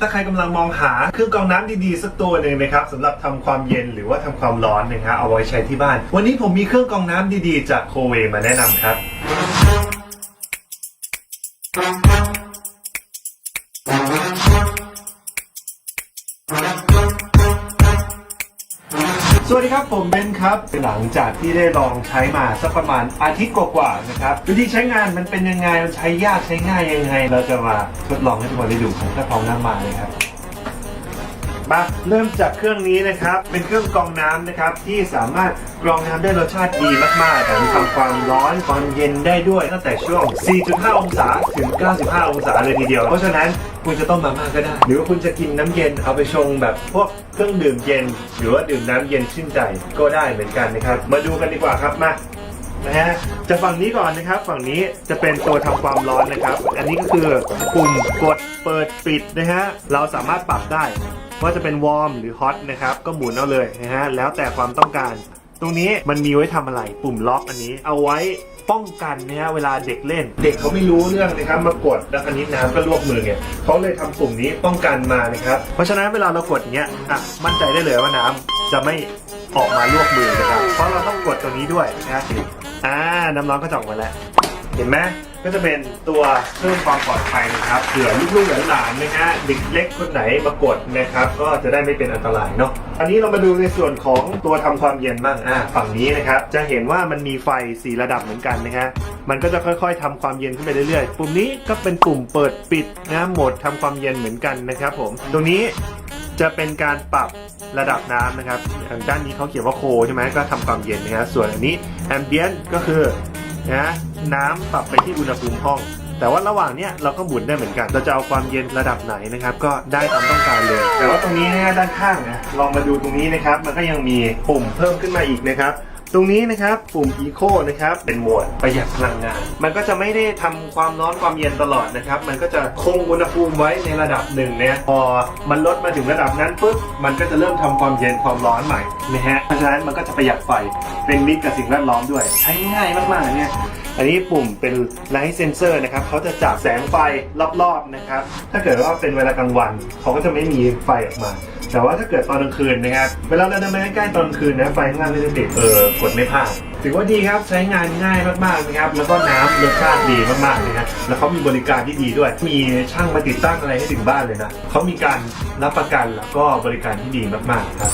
ถ้าใครกำลังมองหาเครื่องกรองน้ำดีๆ สักตัวหนึ่งนะครับสำหรับทำความเย็นหรือว่าทำความร้อนนะครับเอาไว้ใช้ที่บ้าน วันนี้ผมมีเครื่องกรองน้ำดีๆ จากโคเวมาแนะนำครับ สวัสดีครับผมเบนครับหลังจากที่ได้ลองใช้มาสักประมาณอาทิตย์กว่าๆนะครับวิธีใช้งานมันเป็นยังไงมันใช้ยากใช้ง่ายยังไง เราจะมาทดลองให้ทุกคนได้ดูผมจะพร้อมน้ำมาเลยครับ มาเริ่มจากเครื่องนี้นะครับ เป็นเครื่องกรองน้ำนะครับ ที่สามารถกรองน้ำได้รสชาติดีมากๆแต่ทำความร้อนความเย็นได้ด้วยตั้งแต่ช่วง 4.5 องศาถึง 95 องศาเลยทีเดียว เพราะฉะนั้นคุณจะต้มมาม่าก็ได้ หรือว่าคุณจะกินน้ำเย็นเอาไปชงแบบพวกเครื่องดื่มเย็น หรือว่าดื่มน้ำเย็นชื่นใจก็ได้เหมือนกันนะครับ มาดูกันดีกว่าครับมานะฮะจะฝั่งนี้ก่อนนะครับ ฝั่งนี้จะเป็นตัวทำความร้อนนะครับ อันนี้ก็คือปุ่มกดเปิดปิดนะฮะเราสามารถปรับได้ ว่าจะเป็นวอร์มหรือฮอตนะครับก็หมุนเอาเลยนะฮะแล้วแต่ความต้องการ ตรงนี้มันมีไว้ทำอะไรปุ่มล็อกอันนี้ เอาไว้ป้องกันนะฮะเวลาเด็กเล่น เด็กเขาไม่รู้เรื่องนะครับมากดแล้วคันนี้น้ำก็ลวกมือเนี่ยเขาเลยทำปุ่มนี้ป้องกันมานะครับเพราะฉะนั้นเวลาเรากดอย่างเงี้ยอะมั่นใจได้เลยว่าน้ำจะไม่ออกมาลวกมือนะครับเพราะเราต้องกดตรงนี้ด้วยนะอ่าน้ำร้อนก็จะออกมาแล้ว เห็นไหมก็จะเป็นตัวเพิ่มความปลอดภัยนะครับเผื่อลูกๆหลานๆนะฮะเด็กเล็กคนไหนมากดนะครับ ก็จะได้ไม่เป็นอันตรายเนาะอันนี้เรามาดูในส่วนของตัวทำความเย็นบ้างอ่าฝั่งนี้นะครับ จะเห็นว่ามันมีไฟสีระดับเหมือนกันนะฮะมันก็จะค่อยๆทำความเย็นขึ้นไปเรื่อยๆ ปุ่มนี้ก็เป็นปุ่มเปิดปิดนะโหมดทำความเย็นเหมือนกันนะครับ ผม ตรงนี้จะเป็นการปรับระดับน้ำนะครับทางด้านนี้เขาเขียนว่าโคใช่ไหมก็ทำความเย็นนะฮะส่วนอันนี้แอมเบียนก็คือ นะน้ำปรับไปที่อุณหภูมิห้อง แต่ว่าระหว่างเนี้ยเราก็หมุนได้เหมือนกัน เราจะเอาความเย็นระดับไหนนะครับ ก็ได้ตามต้องการเลย แต่ว่าตรงนี้นะฮะด้านข้างนะลองมาดูตรงนี้นะครับ มันก็ยังมีปุ่มเพิ่มขึ้นมาอีกนะครับ ตรงนี้นะครับปุ่ม Eco นะครับเป็นโหมดประหยัดพลังงาน มันก็จะไม่ได้ทำความร้อนความเย็นตลอดนะครับ มันก็จะคงอุณหภูมิไว้ในระดับหนึ่งเนี่ยพอมันลดมาถึงระดับนั้นปุ๊บมันก็จะเริ่มทำความเย็นความร้อนใหม่นะฮะเพราะฉะนั้นมันก็จะประหยัดไฟเป็นมิตรกับสิ่งแวดล้อมด้วย ใช้ง่ายมากๆเนี่ยอันนี้ปุ่มเป็น Light Sensor นะครับเขาจะจับแสงไฟรอบๆนะครับ ถ้าเกิดว่าเป็นเวลากลางวันเขาก็จะไม่มีไฟออกมา แต่ว่าถ้าเกิดตอนกลางคืนนะครับเวลาเราเดินไปใกล้ๆตอนกลางคืนนะไฟข้างล่างก็จะติดเออกดไม่พลาดถือว่าดีครับใช้งานง่ายมากๆนะครับแล้วก็น้ำรสชาติดีมากๆนะครับแล้วเขามีบริการที่ดีด้วย มีช่างมาติดตั้งอะไรให้ถึงบ้านเลยนะเขามีการรับประกันแล้วก็บริการที่ดีมากๆครับ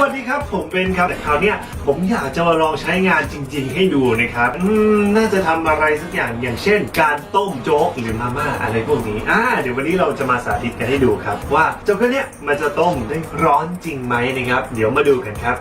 วัสดีครับ ผมเป็นครับแต่คราวเนี้ยผมอยากจะมาลองใช้งานจริง ๆ ให้ดูนะครับอืมน่าจะทำอะไรสักอย่างอย่างเช่น การต้มโจ๊กหรือมาม่าอะไรพวกนี้อ่าเดี๋ยววันนี้เราจะมาสาธิตกันให้ดูครับ ว่าโจ๊กเนี้ยมันจะต้มได้ร้อนจริงไหมนะครับ เดี๋ยวมาดูกันครับ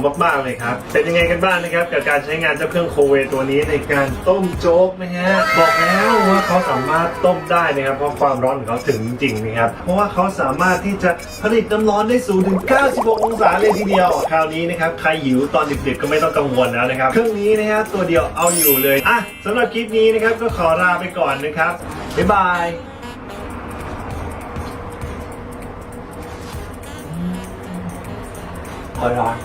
มหอมมากๆเลยครับ เป็นยังไงกันบ้างนะครับกับการใช้งานเจ้าเครื่องโคเวตัวนี้ในการต้มโจ๊กนะฮะบอกแล้วว่าเขาสามารถต้มได้นะครับเพราะความร้อนของเขาถึงจริงนะครับเพราะว่าเขาสามารถที่จะผลิตน้ำร้อนได้สูงถึง 96 องศาเลยทีเดียวคราวนี้นะครับใครหิวตอนดึกๆก็ไม่ต้องกังวลแล้วนะครับ เครื่องนี้นะฮะตัวเดียวเอาอยู่เลยอะสำหรับคลิปนี้นะครับก็ขอลาไปก่อนนะครับบ๊ายบายพอร้อน